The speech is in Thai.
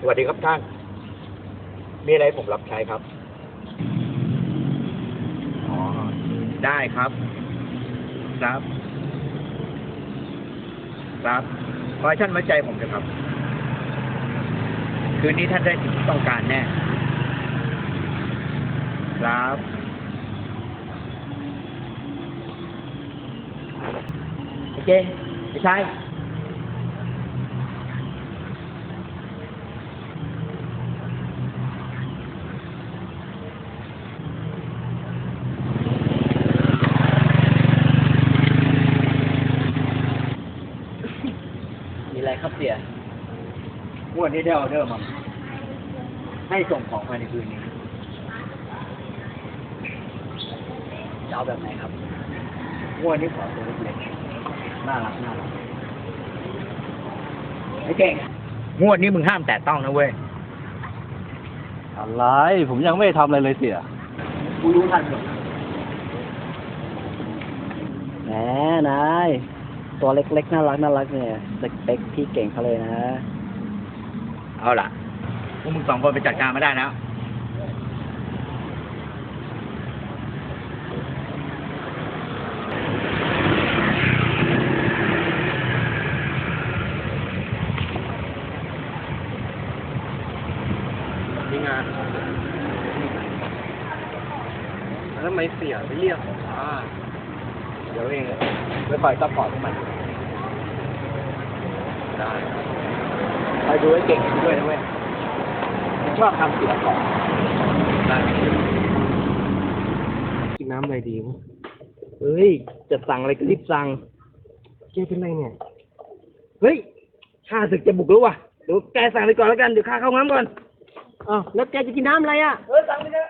สวัสดีครับท่าน มีอะไรผมรับใช้ครับ อ๋อ ได้ครับ ครับ ครับ ขอให้ท่านไว้ใจผมเนะครับ คืนนี้ท่านได้สิ่งที่ต้องการแน่ ครับ โอเคไม่ใช่มีอะไรครับเสียงวดนี้ได้ออเดอร์มาให้ส่งของภายในคืนนี้จะเอาแบบไหนครับงวดนี้ขอตัวเล็กๆ น่ารักน่ารักไอ้เก่งงวดนี้มึงห้ามแตะต้องนะเว้ย อะไร ผมยังไม่ได้ทำอะไรเลยเสียกูรู้ทันหมดแหมนาย ตัวเล็กๆ น่ารักน่ารักเนี่ยสเปคพี่เก่งเขาเลยนะ เอาล่ะพวกมึงสองคนไปจัดการมาได้แล้ว มีงานแล้วทำไมเสียไปเรียกผมว่าเดี๋ยวเองไปคอยซัพพอร์ตพวกมันได้คอยดูไอ้เก่งด้วยนะเว้ยมันชอบทำเสียของได้กินน้ำอะไรดีวะเฮ้ย จะสั่งอะไรก็รีบสั่งเจ๊เป็นไรเนี่ย เฮ้ยข้าศึกจะบุกแล้วว่ะเดี๋ยวแกสั่งไปก่อนแล้วกัน เดี๋ยวข้าเข้าห้องน้ำก่อน อ้าวแล้วแกจะกินน้ำอะไรอะ เออสั่งไปเถอะ